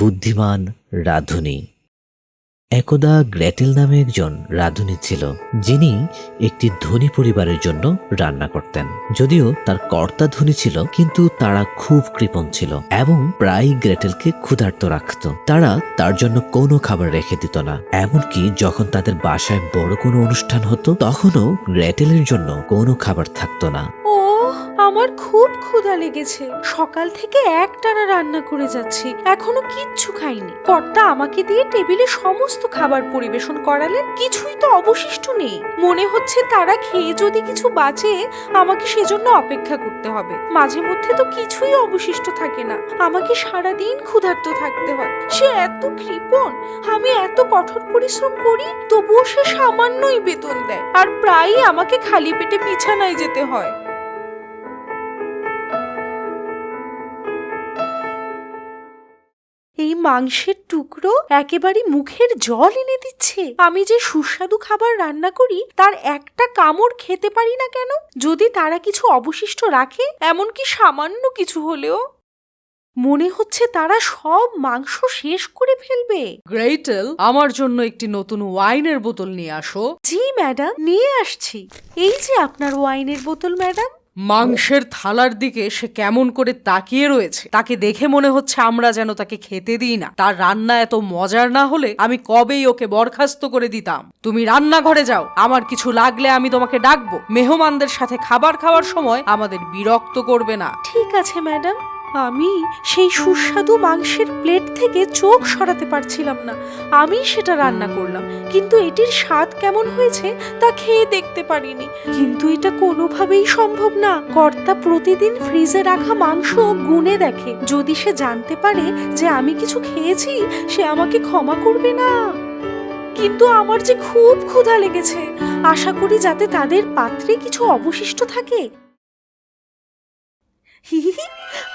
বুদ্ধিমান রাঁধুনি। একদা গ্রেটেল নামে একজন রাঁধুনি ছিল, যিনি একটি ধনী পরিবারের জন্য রান্না করতেন। যদিও তার কর্তা ধনী ছিল, কিন্তু তারা খুব কৃপণ ছিল এবং প্রায় গ্রেটেলকে ক্ষুধার্ত রাখত। তারা তার জন্য কোনো খাবার রেখে দিত না। এমনকি যখন তাদের বাসায় বড় কোনো অনুষ্ঠান হতো, তখনও গ্রেটেলের জন্য কোনো খাবার থাকতো না। আমার খুব ক্ষুধা লেগেছে। সকাল থেকে একটানা রান্না করে যাচ্ছি। এখনও কিচ্ছু খাইনি। কর্তা আমাকে দিয়ে টেবিলে সমস্ত খাবার পরিবেশন করালেন কিছুই তো অবশিষ্ট নেই। মনে হচ্ছে তারা খেয়ে যদি কিছু বাঁচে, আমাকে সেজন্য অপেক্ষা করতে হবে। মাঝে মধ্যে তো কিছুই অবশিষ্ট থাকে না। আমাকে সারাদিন ক্ষুধার্ত থাকতে হয়। সে এত কৃপণ, আমি এত কঠোর পরিশ্রম করি, তবুও সে সামান্যই বেতন দেয়। আর প্রায়ই আমাকে খালি পেটে বিছানায় যেতে হয়। মাংসের টুকরো একেবারে মুখের জল এনে দিচ্ছে। আমি যে সুস্বাদু খাবার রান্না করি তার একটা কামড় খেতে পারি না কেন? যদি তারা কিছু অবশিষ্ট রাখে এমনকি সামান্য কিছু হলেও। মনে হচ্ছে তারা সব মাংস শেষ করে ফেলবে। গ্রেটেল আমার জন্য একটি নতুন ওয়াইনের বোতল নিয়ে আসো। জি ম্যাডাম নিয়ে আসছি। এই যে আপনার ওয়াইনের বোতল ম্যাডাম। মাংসের থালার দিকে সে কেমন করে তাকিয়ে রয়েছে, তাকে দেখে মনে হচ্ছে আমরা যেন তাকে খেতে দিই না। তার রান্না এত মজার না হলে আমি কবেই ওকে বরখাস্ত করে দিতাম। তুমি রান্নাঘরে যাও, আমার কিছু লাগলে আমি তোমাকে ডাকবো। মেহমানদের সাথে খাবার খাওয়ার সময় আমাদের বিরক্ত করবে না। ঠিক আছে, ম্যাডাম। আমি সেই সুস্বাদু মাংসের প্লেট থেকে চোখ সরাতে পারছিলাম না। আমি সেটা রান্না করলাম, কিন্তু এটির স্বাদ কেমন হয়েছে তা খেয়ে দেখতে পারিনি। কিন্তু এটা কোনোভাবেই সম্ভব না। কর্তা প্রতিদিন ফ্রিজে রাখা মাংস গুনে দেখে। যদি সে জানতে পারে যে আমি কিছু খেয়েছি, সে আমাকে ক্ষমা করবে না। কিন্তু আমার যে খুব ক্ষুধা লেগেছে। আশা করি যাতে তাদের পাত্রে কিছু অবশিষ্ট থাকে। হিহিহি,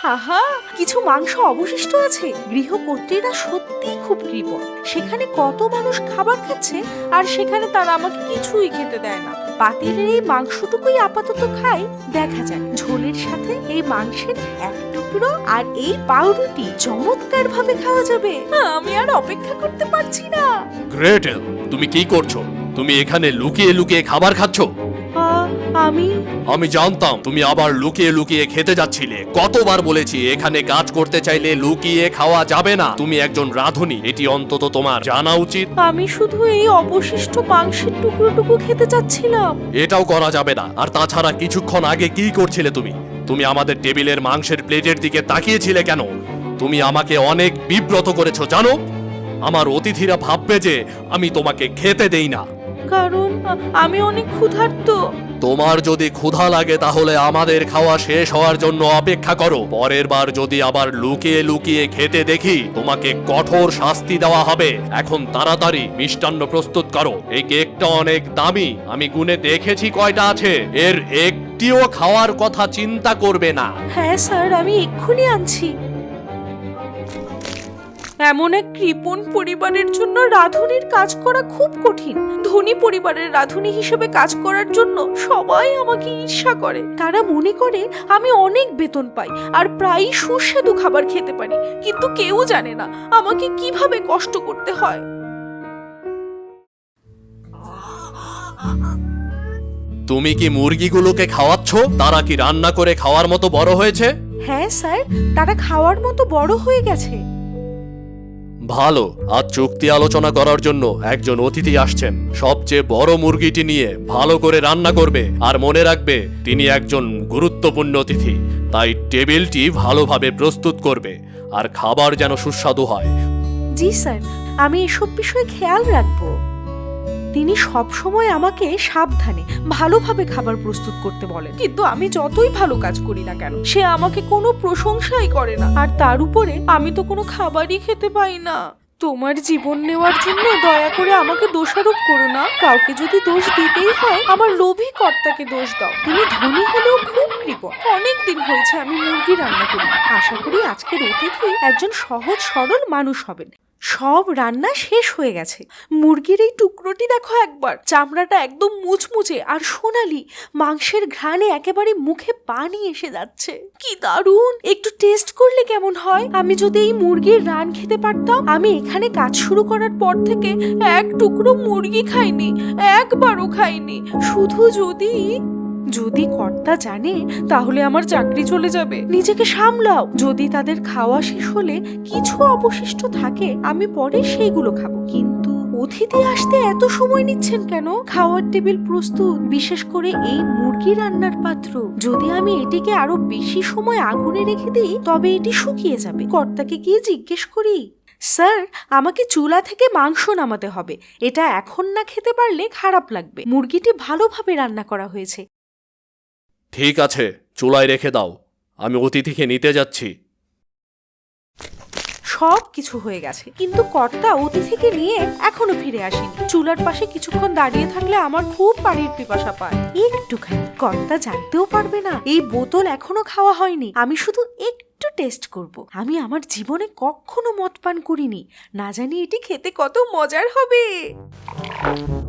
হাহা, কিছু মাংস অবশিষ্ট আছে? গৃহকর্ত্রীরা সত্যি খুব কৃপণ। সেখানে কত মানুষ খাবার খাচ্ছে আর সেখানে তারা আমাকে কিছুই খেতে দেয় না। পাতিলের এই মাংসটুকুই আপাতত খাই, দেখা যাক। ঝোলের সাথে এই মাংসের এক টুকরো আর এই পাউরুটি চমৎকার ভাবে খাওয়া যাবে। আমি আর অপেক্ষা করতে পারছি না। গ্রেটেল তুমি কি করছ? তুমি এখানে লুকিয়ে লুকিয়ে খাবার খাচ্ছ? আমি? আমি জানতাম তুমি আবার লুকিয়ে লুকিয়ে খেতে যাচ্ছিলে। কতবার বলেছি এখানে কাজ করতে চাইলে লুকিয়ে খাওয়া যাবে না। তুমি একজন রাঁধুনি এটি অন্তত তোমার জানা উচিত। আমি শুধু এই অবশিষ্ট মাংসের টুকরোটুকু খেতে চাচ্ছিলাম। এটাও করা যাবে না। আর তাছাড়া কিছুক্ষণ আগে কি করছিলে তুমি? তুমি আমাদের টেবিলের মাংসের প্লেটের দিকে তাকিয়েছিলে কেন? তুমি আমাকে অনেক বিব্রত করেছ জানো? আমার অতিথিরা ভাববে যে আমি তোমাকে খেতে দেই না। কারণ আমি অনেক ক্ষুধার্ত। তোমার যদি ক্ষুধা লাগে, তাহলে আমাদের খাওয়া শেষ হওয়ার জন্য অপেক্ষা করো। পরের বার যদি আবার লুকিয়ে লুকিয়ে খেতে দেখি, তোমাকে কঠোর শাস্তি দেওয়া হবে। এখন তাড়াতাড়ি মিষ্টান্ন প্রস্তুত করো। এই কেকটা অনেক দামি। আমি গুনে দেখেছি কয়টা আছে। এর একটিও খাওয়ার কথা চিন্তা করবে না। হ্যাঁ স্যার, আমি এক্ষুনি আনছি। এমন এক কৃপণ পরিবারের জন্য রাধুনির কাজ করা খুব কঠিন। ধনী পরিবারের রাধুনি হিসেবে কাজ করার জন্য সবাই আমাকে ঈর্ষা করে। তারা মনে করে আমি অনেক বেতন পাই আর প্রায়ই সুস্বাদু খাবার খেতে পারি। কিন্তু কেউ জানে না আমাকে কীভাবে কষ্ট করতে হয়। তুমি কি মুরগিগুলোকে খাওয়াচ্ছ? তারা কি রান্না করে খাওয়ার মতো বড় হয়েছে? হ্যাঁ স্যার তারা খাওয়ার মতো বড় হয়ে গেছে। ভালো, আজ চুক্তি আলোচনা করার জন্য একজন অতিথি আসছেন। সবচেয়ে বড় মুরগিটি নিয়ে ভালো করে রান্না করবে আর মনে রাখবে তিনি একজন গুরুত্বপূর্ণ অতিথি। তাই টেবিলটি ভালোভাবে প্রস্তুত করবে আর খাবার যেন সুস্বাদু হয়। জি স্যার, আমি এসব বিষয়ে খেয়াল রাখব। তিনি সব সময় আমাকে সাবধানে, ভালোভাবে খাবার প্রস্তুত করতে বলেন। কিন্তু আমি যতই ভালো কাজ করি না কেন, সে আমাকে কোনো প্রশংসাই করে না। আর তার উপরে আমি তো কোনো খাবারই খেতে পাই না। তোমার জীবন নেওয়ার জন্য দয়া করে আমাকে দোষারোপ করো না। কাউকে যদি দোষ দিতেই হয়, আমার লোভী কর্তাকে দোষ দাও। তুমি ধনী হলেও খুব কৃপণ। অনেক দিন হয়েছে আমি মুরগি রান্না করি। আশা করি আজকের অতিথি একজন সহজ সরল মানুষ হবেন। সব রান্না শেষ হয়ে গেছে। মুরগির এই টুকরোটি দেখো একবার। চামড়াটা একদম মুচমুচে আর সোনালি। মাংসের ঘ্রাণে একেবারে মুখে পানি এসে যাচ্ছে। কি দারুণ! একটু টেস্ট করলে কেমন হয়? আমি যদি এই মুরগির রান খেতে পারতাম, আমি এখানে কাজ শুরু করার পর থেকে এক টুকরো মুরগি খাইনি, একবারও খাইনি। শুধু যদি যদি কর্তা জানে, তাহলে আমার চাকরি চলে যাবে। নিজেকে সামলাও। যদি তাদের খাওয়া শেষ হলে কিছু অবশিষ্ট থাকে, আমি পরে সেইগুলো খাব। কিন্তু অতিথি আসতে এত সময় নিচ্ছেন কেন? খাওয়ার টেবিল প্রস্তুত। বিশেষ করে এই মুরগি রান্নার পাত্র। যদি আমি এটিকে আরও বেশি সময় আগুনে রেখে দিই, তবে এটি শুকিয়ে যাবে। কর্তাকে গিয়ে জিজ্ঞেস করি, স্যার, আমাকে চুলা থেকে মাংস নামাতে হবে। এটা এখন না খেতে পারলে খারাপ লাগবে। মুরগিটি ভালোভাবে রান্না করা হয়েছে। ঠিক আছে, চুলায় রেখে দাও। আমি অতিথিকে নিতে যাচ্ছি। সব কিছু হয়ে গেছে, কিন্তু কর্তা অতিথিকে নিয়ে এখনও ফিরে আসেনি। চুলার পাশে কিছুক্ষণ দাঁড়িয়ে থাকলে আমার খুব পানির পিপাসা পায়। একটুখানি, কর্তা জানতেও পারবে না, এই বোতল এখনও খাওয়া হয়নি। আমি শুধু একটু টেস্ট করব। আমি আমার জীবনে কখনো মদ পান করিনি। না জানি এটি খেতে কত মজার হবে।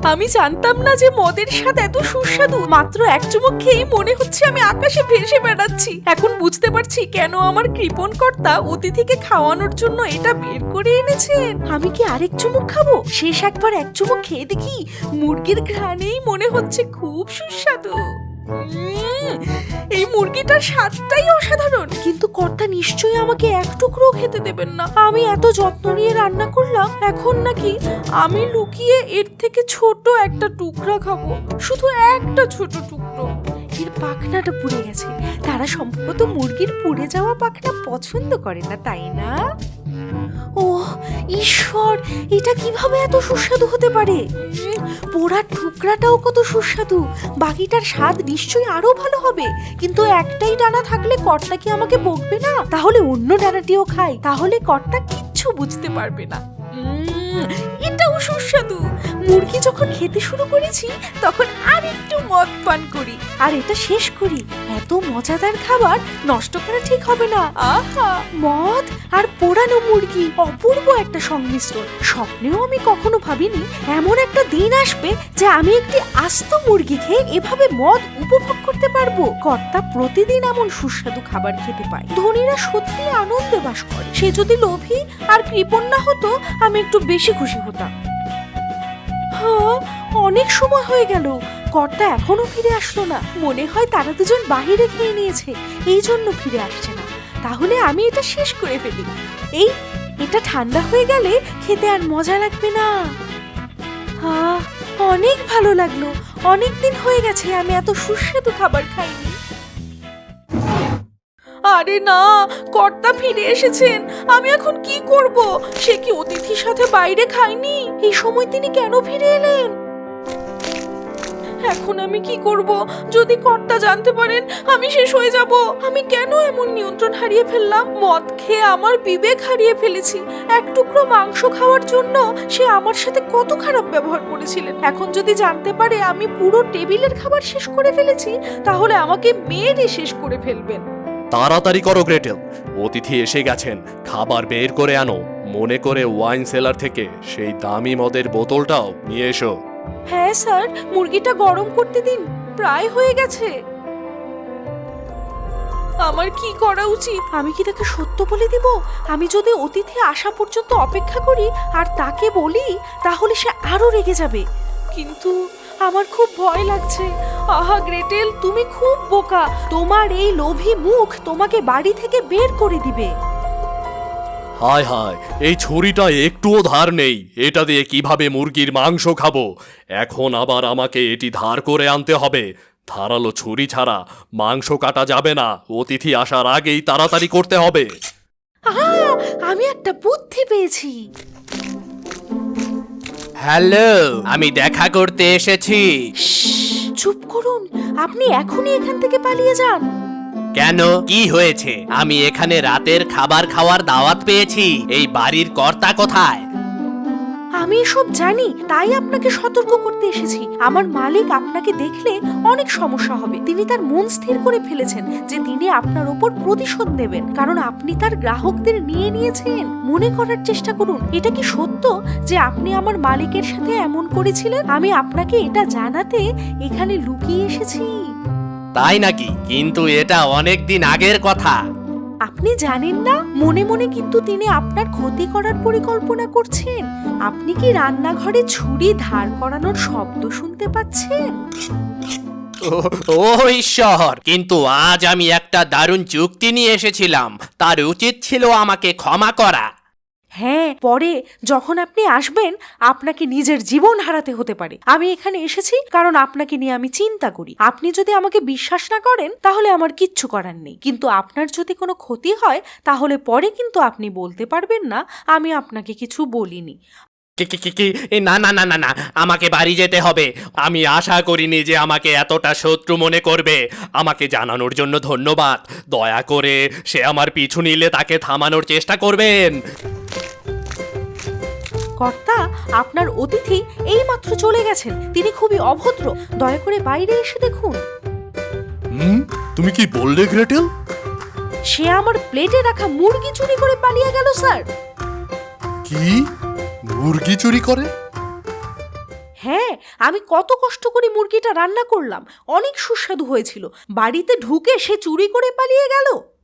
আমি জানতাম না যে মদের স্বাদ এত সুস্বাদু। মাত্র এক চুমুক খেয়েই মনে হচ্ছে আমি আকাশে ভেসে বেড়াচ্ছি। এখন বুঝতে পারছি কেন আমার কৃপণ কর্তা অতিথিকে খাওয়ানোর জন্য এটা বের করে এনেছেন। আমি কি আরেক চুমুক খাব? শেষ একবার এক চুমুক খেয়ে দেখি মুরগির ঘ্রাণেই মনে হচ্ছে খুব সুস্বাদু। এই মুরগিটার স্বাদটাই অসাধারণ। কিন্তু কর্তা নিশ্চয়ই আমাকে এক টুকরো খেতে দেবেন না। আমি এত যত্ন নিয়ে রান্না করলাম, এখন নাকি আমি লুকিয়ে এর থেকে ছোট একটা টুকরা খাব। শুধু একটা ছোট টুকরো। এর পাখনাটা পুড়ে গেছে। তারা সম্ভবত মুরগির পুড়ে যাওয়া পাখনা পছন্দ করে না, তাই না? ও ঈশ্বর, এটা কীভাবে এত সুস্বাদু হতে পারে? পোড়ার টুকরাটাও কত সুস্বাদু। বাকিটার স্বাদ নিশ্চয়ই আরও ভালো হবে। কিন্তু একটাই ডানা থাকলে কর্তা কি আমাকে বকবে না? তাহলে অন্য ডানাটিও খাই তাহলে কর্তা কিচ্ছু বুঝতে পারবে না। এটাও সুস্বাদু। মুরগি যখন খেতে শুরু করেছি, তখন আর একটু মদ পান করি। আর এটা শেষ করি। এত মজাদার খাবার নষ্ট করা ঠিক হবে না। আহা! মদ আর পোড়ানো মুরগি অপূর্ব একটা সংমিশ্রণ। স্বপ্নেও আমি কখনো ভাবিনি এমন একটা দিন আসবে যে আমি একটি আস্ত মুরগি খেয়ে এভাবে মদ উপভোগ করতে পারব। কর্তা প্রতিদিন এমন সুস্বাদু খাবার খেতে পায়। ধনীরা সত্যি আনন্দে বাস করে। সে যদি লোভী আর কৃপণ না হতো, আমি একটু বেশি খুশি হতাম। অনেক সময় হয়ে গেল। কর্তা এখনও ফিরে আসলো না। মনে হয় তারা দুজন বাহিরে খেয়ে নিয়েছে। এই জন্য ফিরে আসছে না। তাহলে আমি এটা শেষ করে ফেলি। এই এটা ঠান্ডা হয়ে গেলে খেতে আর মজা লাগবে না। আহ, অনেক ভালো লাগল। অনেক দিন হয়ে গেছে আমি এত সুস্বাদু খাবার খাইনি। আরে না কর্তা ফিরে এসেছেন। আমি এখন কি করব? সে কি অতিথির সাথে বাইরে খায়নি এই সময় তিনি কেন ফিরে এলেন? এখন আমি কি করব? যদি কর্তা জানতে পারেন, আমি শেষ হয়ে যাব। আমি কেন এমন নিয়ন্ত্রণ হারিয়ে ফেললাম? মদ খেয়ে আমার বিবেক হারিয়ে ফেলেছি। এক টুকরো মাংস খাওয়ার জন্য সে আমার সাথে কত খারাপ ব্যবহার করেছিলেন। এখন যদি জানতে পারে আমি পুরো টেবিলের খাবার শেষ করে ফেলেছি, তাহলে আমাকে মেয়েরই শেষ করে ফেলবেন। তাড়াতাড়ি করো, গ্রেটেল। অতিথি এসে গেছেন। খাবার বের করে আনো। মনে করে ওয়াইন সেলার থেকে সেই দামি মদের বোতলটাও নিয়ে এসো। হ্যাঁ স্যার, মুরগিটা গরম করতে দিন, প্রায় হয়ে গেছে। আমার কি করা উচিত? আমি কি তাকে সত্য বলে দিব? আমি যদি অতিথি আসা পর্যন্ত অপেক্ষা করি আর তাকে বলি, তাহলে সে আরও রেগে যাবে। কিন্তু আমার খুব ভয় লাগছে। আহা, গ্রেটেল, তুমি খুব বোকা। তোমার এই লোভী মুখ তোমাকে বাড়ি থেকে বের করে দিবে। হায় হায় এই ছুরিটা একটুও ধার নেই। এটা দিয়ে কীভাবে মুরগির মাংস খাব? এখন আবার আমাকে এটি ধার করে আনতে হবে। ধারালো ছুরি ছাড়া মাংস কাটা যাবে না। অতিথি আসার আগেই তাড়াতাড়ি করতে হবে। আমি একটা বুদ্ধি পেয়েছি। হ্যালো আমি দেখা করতে এসেছি। চুপ করুন। আপনি এখনই এখান থেকে পালিয়ে যান। কেন? কি হয়েছে? আমি এখানে রাতের খাবার খাওয়ার দাওয়াত পেয়েছি। এই বাড়ির কর্তা কোথায়? আমি এসব জানি, তাই আপনাকে সতর্ক করতে এসেছি। আমার মালিক আপনাকে দেখলে অনেক সমস্যা হবে। তিনি তার মন স্থির করে ফেলেছেন যে তিনি আপনার ওপর প্রতিশোধ নেবেন। কারণ আপনি তার গ্রাহকদের নিয়ে নিয়েছেন। মনে করার চেষ্টা করুন, এটা কি সত্য যে আপনি আমার মালিকের সাথে এমন করেছিলেন? আমি আপনাকে এটা জানাতে এখানে লুকিয়ে এসেছি। তাই নাকি? কিন্তু এটা অনেক দিন আগের কথা। আপনি জানেন না? মনে মনে কিন্তু তিনি আপনার ক্ষতি করার পরিকল্পনা করছেন। আপনি কি রান্নাঘরে ছুরি ধার করানোর শব্দ শুনতে পাচ্ছেন? ও- ঈশ্বর! কিন্তু আজ আমি একটা দারুণ চুক্তি নিয়ে এসেছিলাম। তার উচিত ছিল আমাকে ক্ষমা করা। হ্যাঁ পরে যখন আপনি আসবেন আপনাকে নিজের জীবন হারাতে হতে পারে। আমি এখানে এসেছি কারণ আপনাকে নিয়ে আমি চিন্তা করি। আপনি যদি আমাকে বিশ্বাস না করেন তাহলে আমার কিচ্ছু করার নেই। কিন্তু আপনার যদি কোনো ক্ষতি হয় তাহলে পরে কিন্তু আপনি বলতে পারবেন না আমি আপনাকে কিছু বলিনি? এ, না না না না না। আমাকে বাড়ি যেতে হবে। আমি আশা করিনি যে আমাকে এতটা শত্রু মনে করবে। আমাকে জানানোর জন্য ধন্যবাদ। দয়া করে সে আমার পিছু নিলে তাকে থামানোর চেষ্টা করবেন। কর্তা আপনার অতিথি এইমাত্র চলে গেছেন। তিনি খুবই অভদ্র। দয়া করে বাইরে এসে দেখুন। হুম? তুমি কি বললে গ্রেটেল? সে আমার প্লেটে রাখা মুরগি চুরি করে পালিয়ে গেল স্যার। কি? মুরগি চুরি করে? হ্যাঁ আমি কত কষ্ট করে মুরগিটা রান্না করলাম। অনেক সুস্বাদু হয়েছিল। বাড়িতে ঢুকে সে চুরি করে পালিয়ে গেল।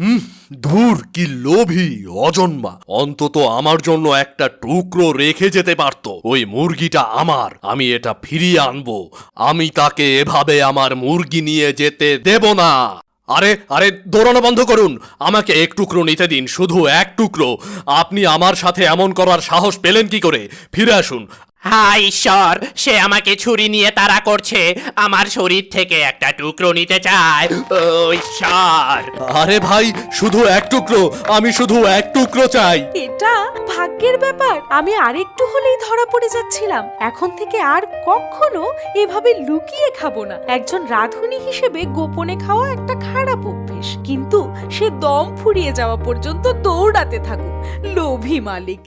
হুম, ধুর, কি লোভী অজন্মা। অন্তত আমার জন্য একটা টুকরো রেখে যেতে পারতো। ওই মুরগিটা আমার, আমি এটা ফিরিয়ে আনব। আমি তাকে এভাবে আমার মুরগি নিয়ে যেতে দেব না। আরে আরে, দৌড়ানো বন্ধ করুন। আমাকে এক টুকরো নিতে দিন, শুধু এক টুকরো। আপনি আমার সাথে এমন করার সাহস পেলেন কি করে? ফিরে আসুন। হাই ঈশ্বর সে আমাকে ছুরি নিয়ে তাড়া করছে। আমার শরীর থেকে একটা টুকরো নিতে চায়। ও ঈশ্বর! আরে ভাই শুধু এক টুকরো। আমি শুধু এক টুকরো চাই। এটা ভাগ্যের ব্যাপার। আমি আরেকটু হলেই ধরা পড়ে যাচ্ছিলাম। এখন থেকে আর কখনো এভাবে লুকিয়ে খাব না। একজন রাঁধুনি হিসেবে গোপনে খাওয়া একটা খারাপ অভ্যেস। কিন্তু সে দম ফুরিয়ে যাওয়া পর্যন্ত দৌড়াতে থাকুক। লোভী মালিক